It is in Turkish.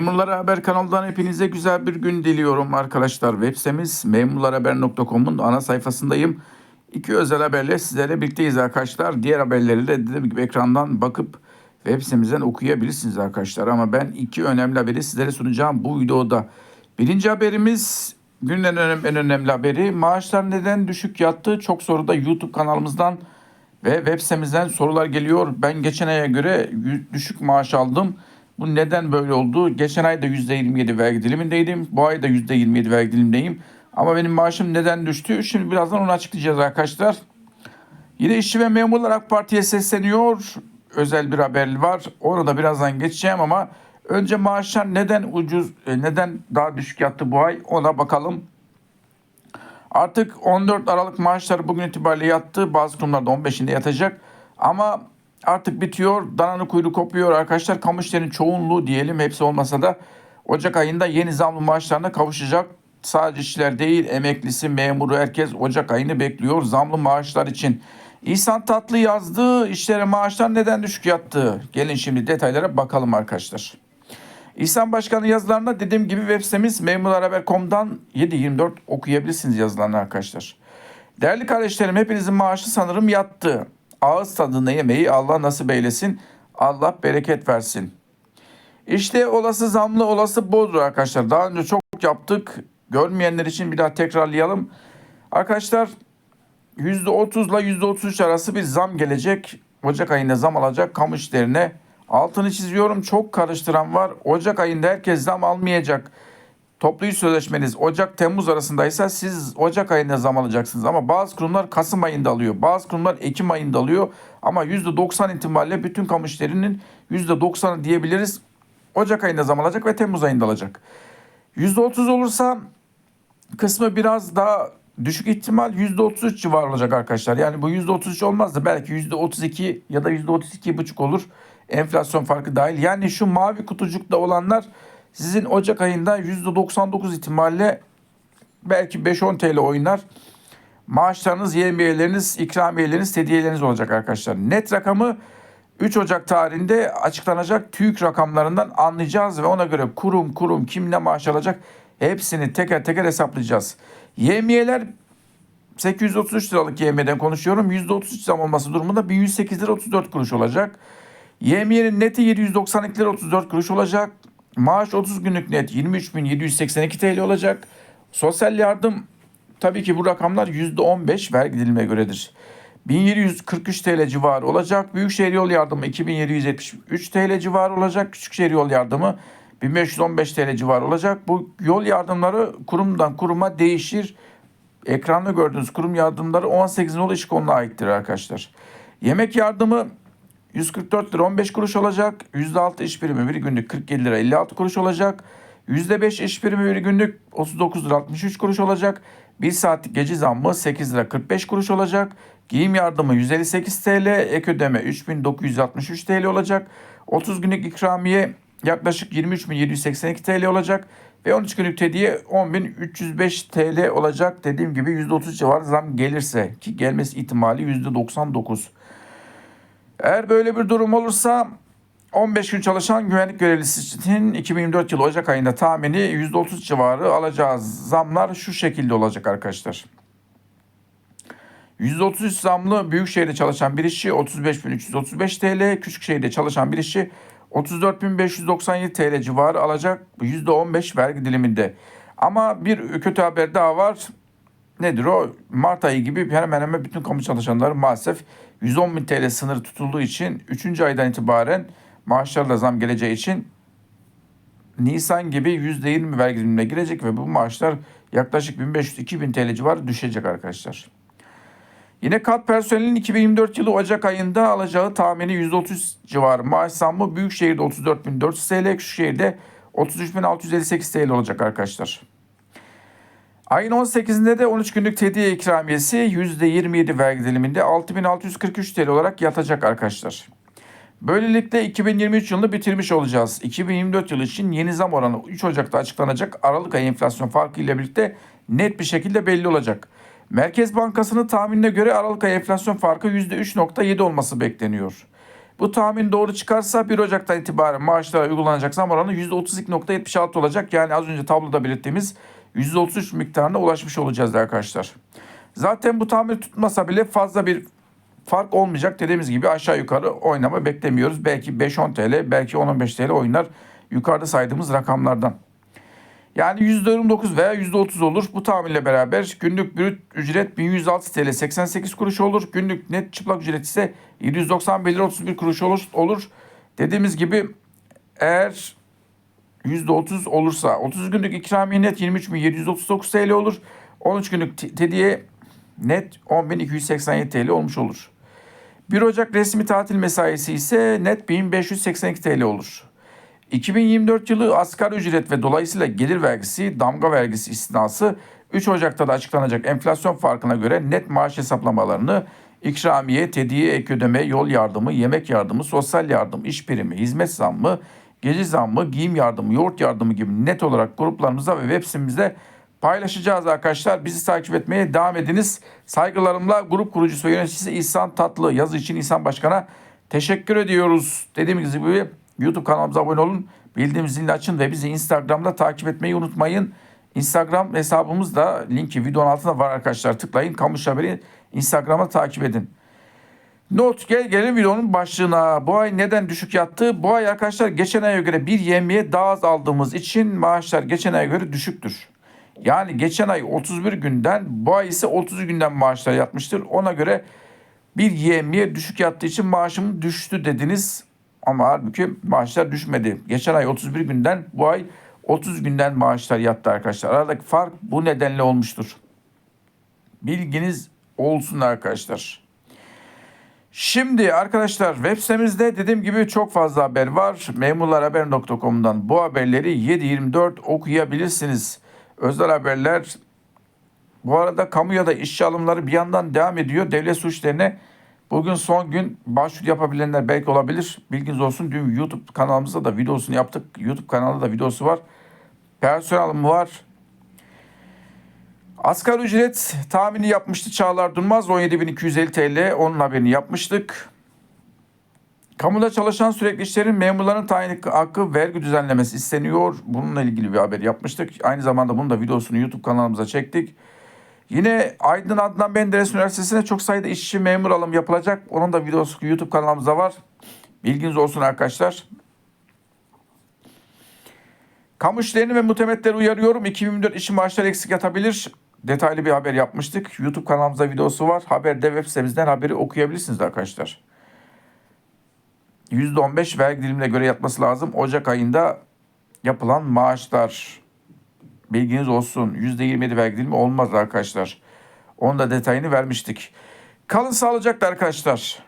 Memurlar Haber kanalından hepinize güzel bir gün diliyorum arkadaşlar. Web sitemiz memurlarhaber.com'un ana sayfasındayım. İki özel haberle sizlerle birlikteyiz arkadaşlar. Diğer haberleri de dediğim gibi ekrandan bakıp web sitemizden okuyabilirsiniz arkadaşlar. Ama ben iki önemli haberi sizlere sunacağım bu videoda. Birinci haberimiz günün en önemli, en önemli haberi. Maaşlar neden düşük yattı? Çok soru da YouTube kanalımızdan ve web sitemizden sorular geliyor. Ben geçen aya göre düşük maaş aldım. Bu neden böyle oldu? Geçen ay da %27 vergi dilimindeydim. Bu ay da %27 vergi dilimindeyim. Ama benim maaşım neden düştü? Şimdi birazdan onu açıklayacağız arkadaşlar. Yine işçi ve memurlar AK Parti'ye sesleniyor. Özel bir haber var. Onu da birazdan geçeceğim ama önce maaşlar neden ucuz, e, neden daha düşük yattı bu ay ona bakalım. Artık 14 Aralık maaşları bugün itibariyle yattı. Bazı kurumlarda 15'inde yatacak. Ama artık bitiyor. Dananın kuyruğu kopuyor arkadaşlar. Kamu işlerinin çoğunluğu diyelim hepsi olmasa da Ocak ayında yeni zamlı maaşlarına kavuşacak. Sadece işçiler değil emeklisi, memuru herkes Ocak ayını bekliyor zamlı maaşlar için. İhsan Tatlı yazdı. İşlere maaşlar neden düşük yattı? Gelin şimdi detaylara bakalım arkadaşlar. İhsan Başkan'ın yazılarında dediğim gibi web sitemiz memurlarhaber.com'dan 7-24 okuyabilirsiniz yazılarını arkadaşlar. Değerli kardeşlerim hepinizin maaşı sanırım yattı. Ağız tadına yemeği Allah nasip eylesin. Allah bereket versin. İşte olası zamlı olası bodur arkadaşlar. Daha önce çok yaptık. Görmeyenler için bir daha tekrarlayalım. Arkadaşlar %30 ile %33 arası bir zam gelecek. Ocak ayında zam alacak kamu işlerine. Altını çiziyorum çok karıştıran var. Ocak ayında herkes zam almayacak. Toplu iş sözleşmeniz Ocak-Temmuz arasındaysa siz Ocak ayında zam alacaksınız. Ama bazı kurumlar Kasım ayında alıyor. Bazı kurumlar Ekim ayında alıyor. Ama %90 ihtimalle bütün kamu işlerinin %90'ı diyebiliriz. Ocak ayında zam alacak ve Temmuz ayında alacak. %30 olursa kısmı biraz daha düşük ihtimal %33 civarı olacak arkadaşlar. Yani bu %33 olmaz da belki %32 ya da %32,5 olur. Enflasyon farkı dahil. Yani şu mavi kutucukta olanlar sizin Ocak ayında %99 ihtimalle belki 5-10 TL oynar. Maaşlarınız, yemiyeleriniz, ikramiyeleriniz, hediyeleriniz olacak arkadaşlar. Net rakamı 3 Ocak tarihinde açıklanacak TÜİK rakamlarından anlayacağız ve ona göre kurum kurum kim ne maaş alacak hepsini teker teker hesaplayacağız. Yemiyeler 833 liralık YM'den konuşuyorum. %33 zam olması durumunda 1108 lira 34 kuruş olacak. YM'nin neti 792 lira 34 kuruş olacak. Maaş 30 günlük net 23.782 TL olacak. Sosyal yardım tabii ki bu rakamlar %15 vergi dilimine göredir. 1743 TL civarı olacak. Büyükşehir yol yardımı 2773 TL civarı olacak. Küçükşehir yol yardımı 1515 TL civarı olacak. Bu yol yardımları kurumdan kuruma değişir. Ekranda gördüğünüz kurum yardımları 18 nolu iş konuna aittir arkadaşlar. Yemek yardımı 144 lira 15 kuruş olacak. %6 iş birimi bir günlük 47 lira 56 kuruş olacak. %5 iş birimi bir günlük 39 lira 63 kuruş olacak. 1 saatlik gece zammı 8 lira 45 kuruş olacak. Giyim yardımı 158 TL, ek ödeme 3963 TL olacak. 30 günlük ikramiye yaklaşık 23.782 TL olacak. Ve 13 günlük hediye 10.305 TL olacak. Dediğim gibi %30 civarı zam gelirse ki gelmesi ihtimali %99. Eğer böyle bir durum olursa 15 gün çalışan güvenlik görevlisi için 2024 yılı Ocak ayında tahmini %30 civarı alacağı zamlar şu şekilde olacak arkadaşlar. %33 zamlı Büyükşehir'de çalışan bir işçi 35.335 TL, Küçükşehir'de çalışan bir işçi 34.597 TL civarı alacak %15 vergi diliminde. Ama bir kötü haber daha var. Nedir o? Mart ayı gibi hemen hemen bütün kamu çalışanları maalesef 110.000 TL sınırı tutulduğu için 3. aydan itibaren maaşlarla zam geleceği için Nisan gibi %20 vergi dilimine girecek ve bu maaşlar yaklaşık 1500-2000 TL civarı düşecek arkadaşlar. Yine kat personelinin 2024 yılı Ocak ayında alacağı tahmini %30 civarı maaş zammı Büyükşehir'de 34.400 TL, Küçükşehir'de 33.658 TL olacak arkadaşlar. Ayın 18'inde de 13 günlük hediye ikramiyesi %27 vergi diliminde 6643 TL olarak yatacak arkadaşlar. Böylelikle 2023 yılını bitirmiş olacağız. 2024 yılı için yeni zam oranı 3 Ocak'ta açıklanacak Aralık ayı enflasyon farkı ile birlikte net bir şekilde belli olacak. Merkez Bankası'nın tahminine göre Aralık ayı enflasyon farkı %3.7 olması bekleniyor. Bu tahmin doğru çıkarsa 1 Ocak'tan itibaren maaşlara uygulanacak zam oranı %32.76 olacak. Yani az önce tabloda belirttiğimiz %33 miktarına ulaşmış olacağız arkadaşlar. Zaten bu tahmin tutmasa bile fazla bir fark olmayacak. Dediğimiz gibi aşağı yukarı oynama beklemiyoruz. Belki 5-10 TL, belki 10-15 TL oynar yukarıda saydığımız rakamlardan. Yani %29 veya %30 olur. Bu tahminle beraber günlük brüt ücret 1106 TL 88 kuruş olur. Günlük net çıplak ücret ise 791 lira 31 kuruş olur. olur. Dediğimiz gibi eğer %30 olursa 30 günlük ikramiye net 23.739 TL olur. 13 günlük te- tediye net 10.287 TL olmuş olur. 1 Ocak resmi tatil mesaisi ise net 1582 TL olur. 2024 yılı asgari ücret ve dolayısıyla gelir vergisi, damga vergisi istinası 3 Ocak'ta da açıklanacak enflasyon farkına göre net maaş hesaplamalarını ikramiye, tediye, ek ödeme, yol yardımı, yemek yardımı, sosyal yardım, iş primi, hizmet zammı, gece zammı, giyim yardımı, yoğurt yardımı gibi net olarak gruplarımızda ve web sitemizde paylaşacağız arkadaşlar. Bizi takip etmeye devam ediniz. Saygılarımla grup kurucusu ve yöneticisi İhsan Tatlı yazı için İhsan Başkan'a teşekkür ediyoruz. Dediğimiz gibi YouTube kanalımıza abone olun. Bildiğim zilini açın ve bizi Instagram'da takip etmeyi unutmayın. Instagram hesabımız da linki videonun altında var arkadaşlar. Tıklayın. Kamuş Haberi Instagram'a takip edin. Not gel gelin videonun başlığına. Bu ay neden düşük yattı? Bu ay arkadaşlar geçen aya göre bir yemeğe daha az aldığımız için maaşlar geçen aya göre düşüktür. Yani geçen ay 31 günden bu ay ise 30 günden maaşlar yatmıştır. Ona göre bir yemeğe düşük yattığı için maaşım düştü dediniz. Ama halbuki maaşlar düşmedi. Geçen ay 31 günden bu ay 30 günden maaşlar yattı arkadaşlar. Aradaki fark bu nedenle olmuştur. Bilginiz olsun arkadaşlar. Şimdi arkadaşlar web sitemizde dediğim gibi çok fazla haber var. Memurlarhaber.com'dan bu haberleri 7-24 okuyabilirsiniz. Özel haberler bu arada kamu ya da işçi alımları bir yandan devam ediyor. Devlet suçlarına bugün son gün başvuru yapabilenler belki olabilir. Bilginiz olsun. Dün YouTube kanalımızda da videosunu yaptık. YouTube kanalında da videosu var. Personel alımı var. Asgari ücret tahmini yapmıştı Çağlar Durmaz 17.250 TL. Onun haberini yapmıştık. Kamuda çalışan sürekli işlerin memurların tayin hakkı vergi düzenlemesi isteniyor. Bununla ilgili bir haber yapmıştık. Aynı zamanda bunun da videosunu YouTube kanalımıza çektik. Yine Aydın Adnan Menderes Üniversitesi'ne çok sayıda işçi memur alım yapılacak. Onun da videosu YouTube kanalımızda var. Bilginiz olsun arkadaşlar. Kamu işlerini ve mutemetleri uyarıyorum. 2024 işçi maaşları eksik yatabilir. Detaylı bir haber yapmıştık. YouTube kanalımızda videosu var. Haberde web sitemizden haberi okuyabilirsiniz arkadaşlar. %15 vergi dilimine göre yatması lazım. Ocak ayında yapılan maaşlar. Bilginiz olsun. %27 vergi dilimi olmaz arkadaşlar. Onun da detayını vermiştik. Kalın sağlıcakla arkadaşlar.